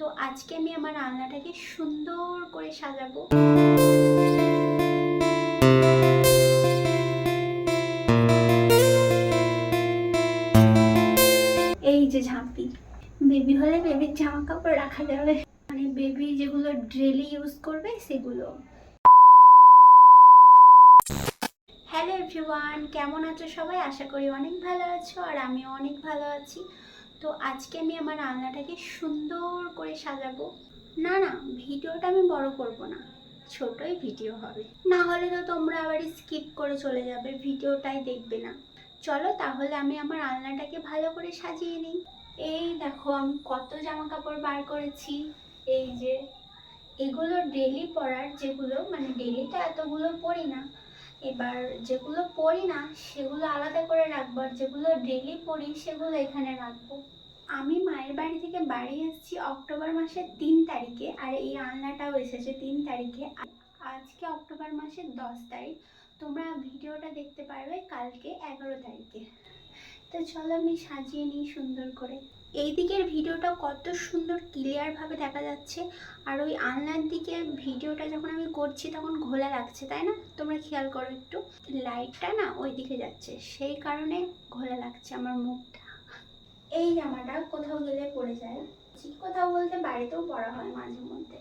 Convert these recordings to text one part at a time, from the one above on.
তো আজকে আমি আমার আলনাটাকে সুন্দর করে সাজাবো। এই যে ঝাঁপি বেবি হলে বেবির জামা কাপড় রাখা যাবে। মানে বেবি যেগুলো ডেলি ইউজ করবে, সেগুলো। হ্যালো এভরিওয়ান কেমন আছো সবাই? আশা করি অনেক ভালো আছো, আর আমি অনেক ভালো আছি। তো আজকে আমি আমার আলনাটাকে সুন্দর করে সাজাবো। না না, ভিডিওটা আমি বড় করব না, ছোটই ভিডিও হবে। না হলে তো তোমরা আবার স্কিপ করে চলে যাবে, ভিডিওটাই দেখবে না। চলো তাহলে আমি আমার আলনাটাকে ভালো করে সাজিয়ে নিই। এই দেখো, আমি কত জামা কাপড় বার করেছি। এই যে, এগুলো ডেলি পরার যেগুলো মানে ডেলি তো এতগুলো পরি না এবার যেগুলো পড়ি না, সেগুলো আলাদা করে রাখব আর যেগুলো ডেলি পড়ি, সেগুলো এখানে রাখব। আমি মায়ের বাড়ি থেকে বাড়ি এসেছি অক্টোবর মাসের তিন তারিখে আর এই আলনাটাও এসেছে তিন তারিখে। আজকে অক্টোবর মাসের দশ তারিখ। তোমরা ভিডিওটা দেখতে পারবে কালকে এগারো তারিখে। তো চলো আমি সাজিয়ে নিই সুন্দর করে। এই দিকের ভিডিওটা কত সুন্দর ক্লিয়ারভাবে দেখা যাচ্ছে। আর ওই আলনার দিকে ভিডিওটা যখন আমি করছি তখন ঘোলা লাগছে, তাই না? তোমরা খেয়াল করো একটু। লাইটটা না ওই দিকে যাচ্ছে, সেই কারণে ঘোলা লাগছে আমার মুখটা। এই জামাটা কোথাও গেলে পড়ে যায়। কোথাও বলতে বাড়িতেও পরা হয় মাঝে মধ্যে।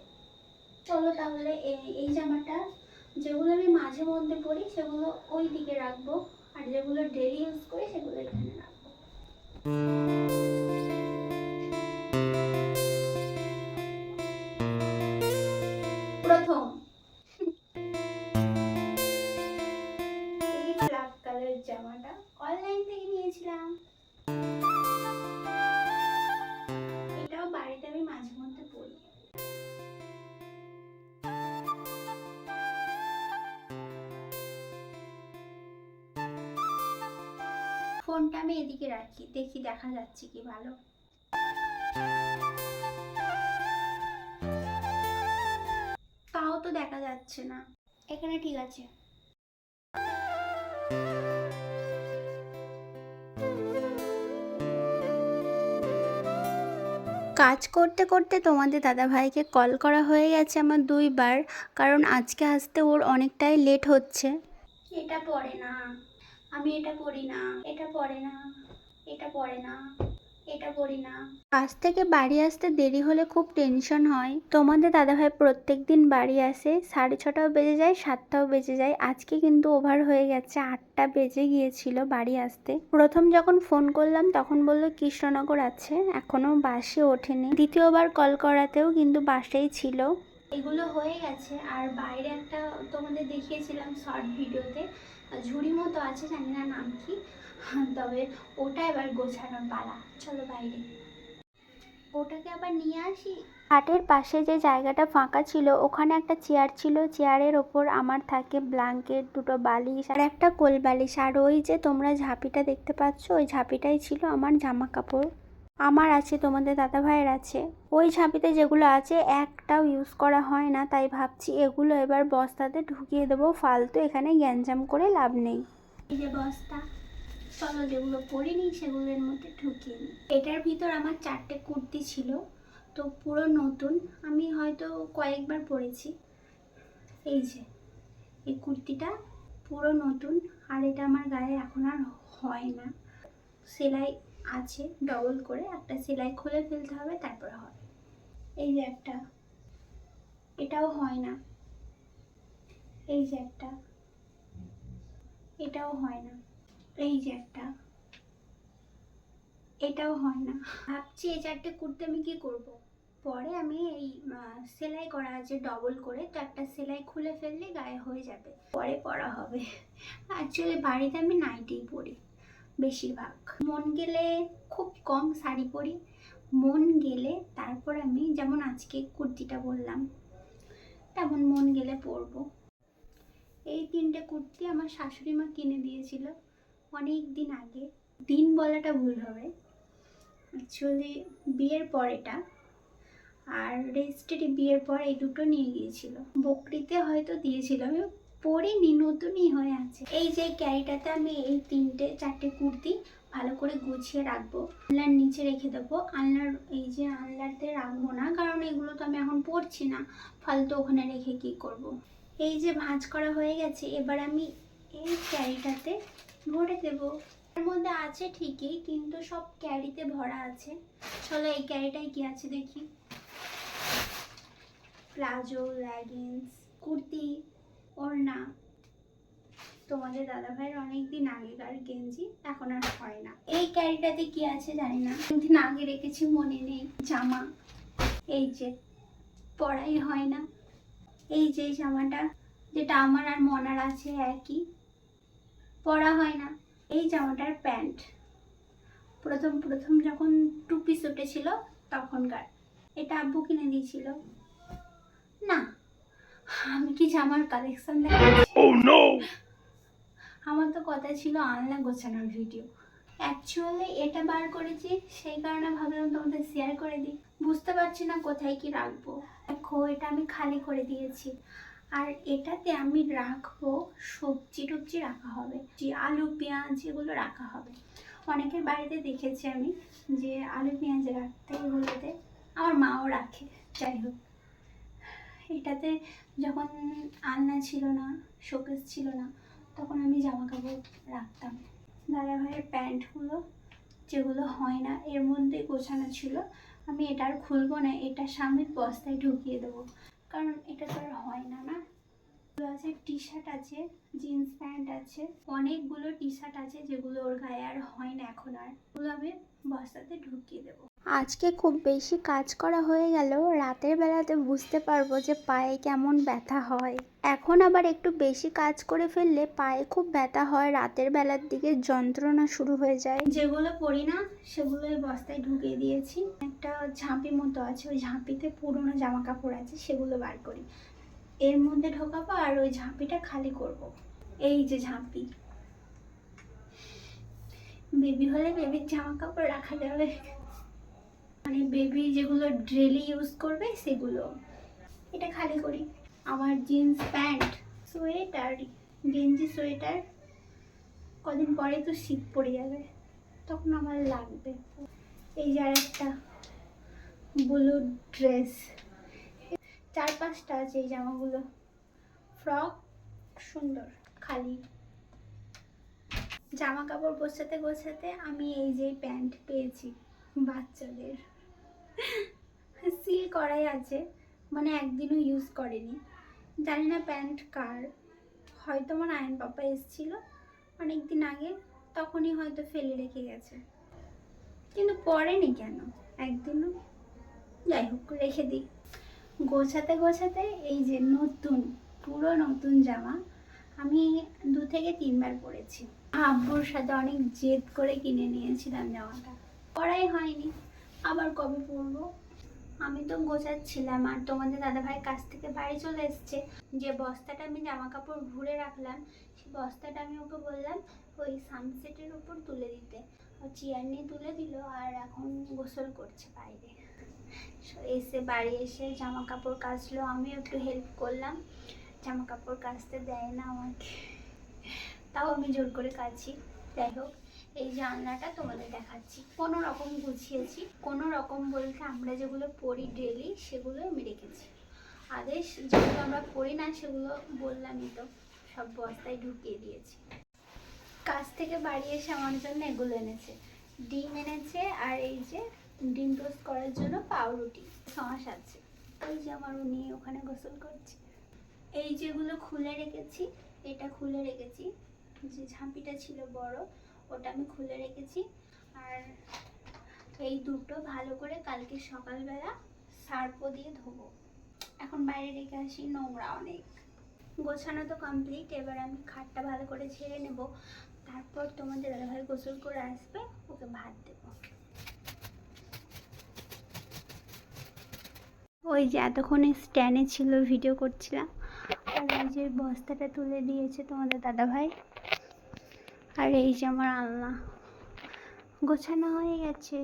চলো তাহলে এই- জামাটা যেগুলো আমি মাঝে মধ্যে পরি সেগুলো ওই দিকে রাখব। আর যেগুলো ডেলি ইউজ করি সেগুলো এখানে রাখব। ফোনটা আমি এদিকে রাখি দেখি দেখা যাচ্ছে কি ভালো। তাও তো দেখা যাচ্ছে না। এখানে ঠিক আছে। কাজ করতে করতে তোমাদের দাদাভাইকে কল করা হয়ে গেছে আমার দুইবার কারণ আজকে আসতে ওর অনেকটাই লেট হচ্ছে। এটা পড়ে না। আমি এটা পড়ি না এটা পড়ে না এটা পড়ে না এটা পড়ি না। কাজ থেকে বাড়ি আসতে দেরি হলে খুব টেনশন হয়। তোমাদের দাদাভাই প্রত্যেক দিন বাড়ি আসে সাড়ে ছটাও বেজে যায় সাতটাও বেজে যায়। আজকে কিন্তু ওভার হয়ে গেছে আটটা বেজে গিয়েছিল বাড়ি আসতে। প্রথম যখন ফোন করলাম তখন বলল কৃষ্ণনগর আছে এখনও বাসে ওঠেনি। দ্বিতীয়বার কল করাতেও কিন্তু বাসেই ছিল। এগুলো হয়ে গেছে আর বাইরে একটা তোমাদের দেখিয়েছিলাম শর্ট ভিডিওতে ঝুড়ি মতো আছে, জানি না নাম কি। তবে ওটা এবার গোছানোর পালা। চলো বাইরে। ওটাকে আবার নিয়ে আসি। হাটের পাশে যে জায়গাটা ফাঁকা ছিল, ওখানে একটা চেয়ার ছিল। চেয়ারের ওপর আমার থাকে ব্ল্যাঙ্কেট, দুটো বালিশ আর একটা কোল বালিশ আর ওই যে তোমরা ঝাঁপিটা দেখতে পাচ্ছ, ওই ঝাঁপিটাই ছিল আমার জামা কাপড় আমার আছে, তোমাদের দাদা ভাইয়ের আছে। ওই ঝাঁপিতে যেগুলো আছে, একটাও ইউজ করা হয় না, তাই ভাবছি এগুলো এবার বস্তাতে ঢুকিয়ে দেবো। ফালতু এখানে গ্যাঞ্জাম করে লাভ নেই। এই যে বস্তা, চলো যেগুলো পরিনি সেগুলোর মধ্যে ঢুকিয়ে নিই। এটার ভিতর আমার চারটে কুর্তি ছিল, তো পুরো নতুন। আমি হয়তো কয়েকবার পরেছি। এই যে, এই কুর্তিটা পুরো নতুন, আর এটা আমার গায়ে এখন আর হয় না। সেলাই আছে ডবল করে একটা সেলাই খুলে ফেলতে হবে, তারপরে হবে। এই যে একটা। এটাও হয় না। এই যে একটা। এটাও হয় না। এই যে একটা। এটাও হয় না। ভাবছি এই চারটে কুর্তি আমি কি করব। পরে আমি এই সেলাই করা আছে ডবল করে, তো একটা সেলাই খুলে ফেললে গায়ে হয়ে যাবে। পরে পরা হবে। অ্যাকচুয়ালি বাড়িতে আমি নাইটেই পরি। বেশিরভাগ। মন গেলে খুব কম শাড়ি পরি। মন গেলে তারপর আমি যেমন আজকে কুর্তিটা বললাম, তেমন মন গেলে পরবো। এই তিনটে কুর্তি আমার শাশুড়ি মা কিনে দিয়েছিল অনেক দিন আগে। দিন বলাটা ভুল হবে। অ্যাকচুয়ালি বিয়ের পর এটা আর রেজিস্ট্রি বিয়ের পর এই দুটো নিয়ে গিয়েছিল। বকরিতে হয়তো দিয়েছিল, আমি পরিনি নতুনই হয়ে আছে। এই যে ক্যারিটাতে আমি এই তিনটে, চারটে কুর্তি ভালো করে গুছিয়ে রাখব। আলনার নিচে রেখে দেবো। আলনার, এই যে আলনাতে রাখব না, কারণ এগুলো তো আমি এখন পরছি না। ফালতু ওখানে রেখে কি করব। এই যে ভাঁজ করা হয়ে গেছে, এবার আমি এই ক্যারিটাতে ভরে দেবো। এর মধ্যে আছে ঠিকই, কিন্তু সব ক্যারিতে ভরা আছে। চলো এই ক্যারিটায় কি আছে দেখি। Palazzo, leggings, kurti. ওড়না তোমাদের দাদা ভাইয়ের অনেক দিন আগেকার গেঞ্জি, এখন আর হয় না। এই ক্যারিটাতে কি আছে জানি না। দিন আগে রেখেছি, মনে নেই। জামা, এই যে, পরাই হয় না। এই যে জামাটা, যেটা আমার আর মনার আছে, একই। পরা হয় না। এই জামাটার প্যান্ট। প্রথম প্রথম যখন টু পিস তখনকার। এটা আব্বু কিনে দিয়েছিল। না আমি কি জামার কালেকশন আমার তো কথা ছিল আনলা গোছানোর ভিডিও অ্যাকচুয়ালি এটা বার করেছি সেই কারণে ভাবলাম তোমাদের শেয়ার করে দিই। বুঝতে পারছি না কোথায় কি রাখব। দেখো এটা আমি খালি করে দিয়েছি। আর এটাতে আমি রাখব সবজি টবজি রাখা হবে যে আলু পেঁয়াজ এগুলো রাখা হবে। অনেকের বাড়িতে দেখেছি আমি যে আলু পেঁয়াজ রাখতে এগুলোতে আমার মাও রাখে যাই হোক। এটাতে যখন আলনা ছিল না, শোকেস ছিল না, তখন আমি জামা কাপড় রাখতাম। দাদা ভাইয়ের প্যান্টগুলো যেগুলো হয় না, এর মধ্যে গোছানো ছিল। আমি এটা আর খুলবো না, এটা স্বামীর বস্তায় ঢুকিয়ে দেবো। কারণ এটা তো আর হয় না না? আছে টি শার্ট আছে, জিন্স প্যান্ট আছে, অনেকগুলো টি শার্ট আছে যেগুলো ওর গায়ে আর হয় না এখন আর। ওগুলো আমি বস্তাতে ঢুকিয়ে দেবো। আজকে খুব বেশি কাজ করা হয়ে গেল, রাতের বেলাতে বুঝতে পারব যে পায়ে কেমন ব্যথা হয়। এখন আবার একটু বেশি কাজ করে ফেললে পায়ে খুব ব্যথা হয়, রাতের বেলার দিকে যন্ত্রণা শুরু হয়ে যায়। যেগুলো পরি না, সেগুলো বস্তায় ঢুকিয়ে দিয়েছি। একটা ঝাঁপি মতো আছে, ওই ঝাঁপিতে পুরোনো জামা কাপড় আছে, সেগুলো বার করি। এর মধ্যে ঢোকাবো আর ওই ঝাঁপিটা খালি করব। এই যে ঝাঁপি। বেবি হলে বেবির জামা কাপড় রাখা যাবে। মানে বেবি যেগুলো ডেলি ইউজ করবে, সেগুলো। এটা খালি করি। আমার জিন্স প্যান্ট সোয়েটার গেঞ্জি সোয়েটার কদিন পরে তো শীত পড়ে যাবে, তখন আমার লাগবে। এই যে আর একটা ব্লু ড্রেস চার পাঁচটা আছে এই জামাগুলো। ফ্রক সুন্দর, খালি। জামা কাপড় গোছাতে গোছাতে আমি এই যে প্যান্ট পেয়েছি বাচ্চাদের। সিল করাই আছে। মানে একদিনও ইউজ করেনি। জানি না প্যান্ট কার। হয়তো আমার আয়ন পাপা এসেছিল অনেক দিন আগে, তখনই হয়তো ফেলে রেখে গেছে। কিন্তু পরেনি কেন? একদিনও। যাই হোক, রেখে দিই। গোছাতে গোছাতে এই যে নতুন, পুরো নতুন জামা, আমি দু থেকে তিনবার পরেছি। আব্বুর সাথে অনেক জেদ করে কিনে নিয়েছিলাম জামাটা। পরাই হয়নি। আবার কবে পরবো আমি তো গোছাচ্ছিলাম আর তোমাদের দাদাভাইয়ের কাছ থেকে বাড়ি চলে এসছে। যে বস্তাটা আমি জামা কাপড় ভরে রাখলাম সেই বস্তাটা আমি ওকে বললাম, ওই সানসেটের উপর তুলে দিতে। ও চেয়ার নিয়ে তুলে দিল আর এখন গোসল করছে বাইরে। এসে বাড়ি এসে জামা কাপড় কাচলো, আমিও একটু হেল্প করলাম। জামা কাপড় কাচতে দেয় না আমাকে। তাও আমি জোর করে কাচি। যাই হোক এই জানলাটা তোমাদের দেখাচ্ছি। কোনো রকম গুছিয়েছি, কোনো রকম বলতে আমরা যেগুলো পড়ি ডেলি সেগুলো আমি রেখেছি। আদেশ যেগুলো আমরা পড়ি না সেগুলো বললামই তো, সব বস্তায় ঢুকিয়ে দিয়েছি। কাজ থেকে বাড়ি এসে আমার জন্য এগুলো এনেছে। ডিম এনেছে আর এই যে ডিম টোস্ট করার জন্য পাউরুটি সস আছে। ওই যে আমার উনি ওখানে গোসল করছে। এই যেগুলো খুলে রেখেছি, এটা খুলে রেখেছি। যে ঝাঁপিটা ছিল বড় ওটা আমি খুলে রেখেছি। আর এই দুটো ভালো করে কালকে সকালবেলা সার্পো দিয়ে ধোবো। এখন বাইরে রেখে আসি নোংরা অনেক। গোছানো তো কমপ্লিট এবার আমি খাটটা ভালো করে ছেড়ে নেব। তারপর তোমাদের দাদাভাই গোসল করে আসবে, ওকে ভাত দেবো। ওই যে এতক্ষণে স্ট্যান্ডে ছিল ভিডিও করছিলাম। আর এই যে বস্তাটা তুলে দিয়েছে তোমাদের দাদাভাই। আর, এই যে আমার আলনা। গোছানো হয়ে গেছে।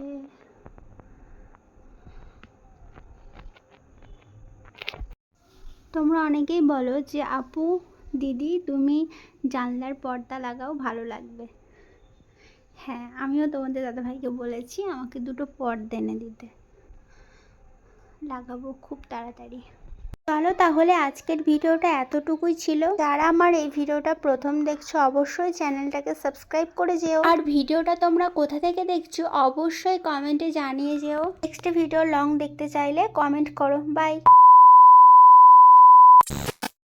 তোমরা অনেকেই বলো যে, আপু, দিদি, তুমি জানলার পর্দা লাগাও, ভালো লাগবে। হ্যাঁ আমিও তোমাদের দাদাভাইকে বলেছি, আমাকে দুটো পর্দা এনে দিতে। লাগাবো খুব তাড়াতাড়ি। চলো তাহলে আজকের ভিডিওটা এতটুকুই ছিল। যারা আমার এই ভিডিওটা প্রথম দেখছ, অবশ্যই চ্যানেলটাকে সাবস্ক্রাইব করে যেও। আর ভিডিওটা তোমরা কোথা থেকে দেখছ, অবশ্যই কমেন্টে জানিয়ে যেও। নেক্সট ভিডিও লং দেখতে চাইলে কমেন্ট করো। বাই।